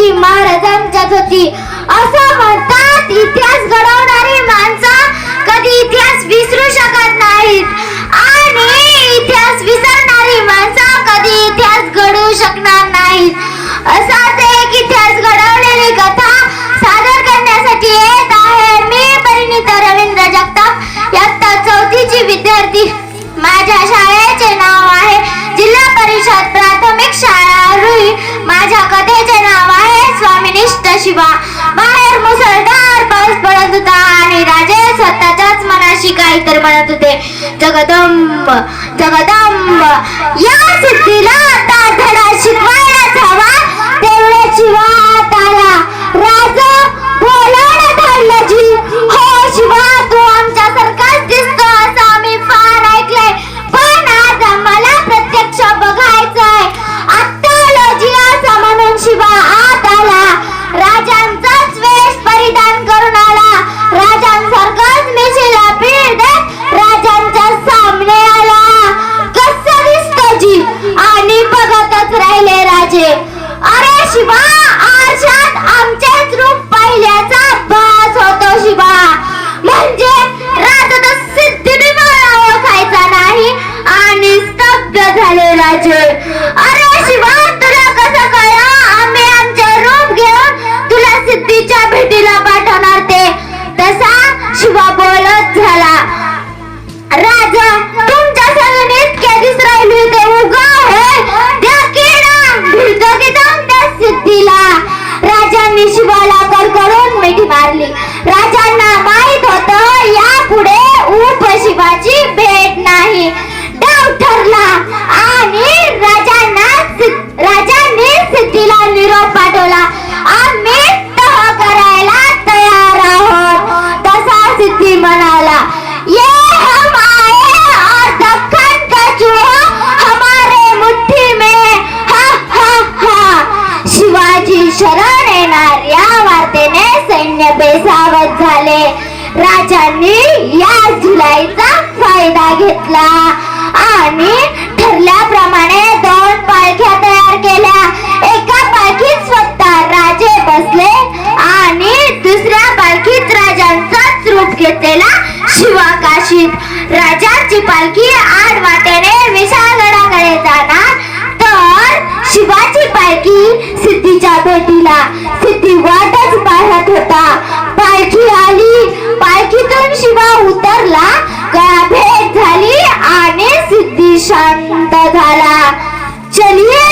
शिवाजी महाराजांच्यात होती असं म्हणतात इतिहास घडवणारी माणसं कधी इतिहास विसरू शकत नाहीत. आणि इतिहास विसरणारी माणसं कधी इतिहास घडवू शकणार नाहीत. असाच एक इतिहास घडवलेली कथा सादर करण्यासाठी येत आहे. मी परिणिता रवींद्र जगताप इयत्ता चौथीची विद्यार्थी. माझ्या शाळेचे नाव आहे जिल्हा परिषद प्राथमिक शाळा रुई. माझ्या कथेचे निष्ठ शिवा. बाहेर मुसळधार पाऊस पडत होता आणि राजे स्वतःच्याच मनाशी काहीतरी म्हणत होते जगदंब जगदंब या सिद्धीला शिवा आरशात आमचेच रूप पाहिल्याचा भास होतो शिवा. म्हणजे राजा सिद्धी मला ओळखायचा नाही आणि स्तब्ध झाले राजे. अरे शिवा विचारली राजांना माहीत होत यापुढे उप शिवाची भेट नाही. राजांनी या जुलाईचा फायदा घेतला. आणि ठरल्याप्रमाणे दोन पालख्या तयार केल्या. एका पालखीत स्वतः राजे बसले आणि दुसऱ्या पालखीत राजांचाच रूप घेतलेला शिवाकाशीत. राजांची पालखी आठ वाटेने विशाळगडाकडे जाणार तर शिवाची पालखी सिद्धीच्या भेटीला. शांत झाला. चलिए.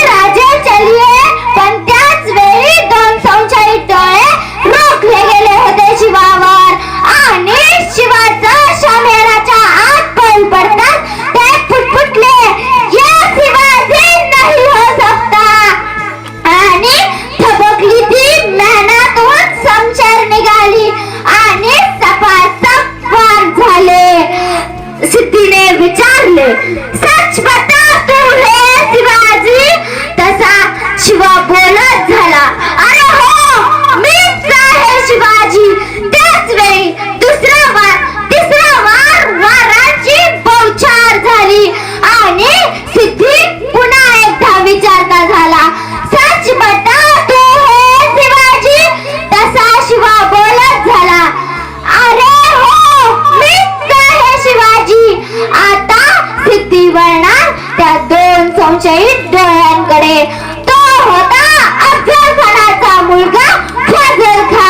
त्या दोन संशयित डोळ्यांकडे तो होता अफजल खानाचा मुलगा फाजल खान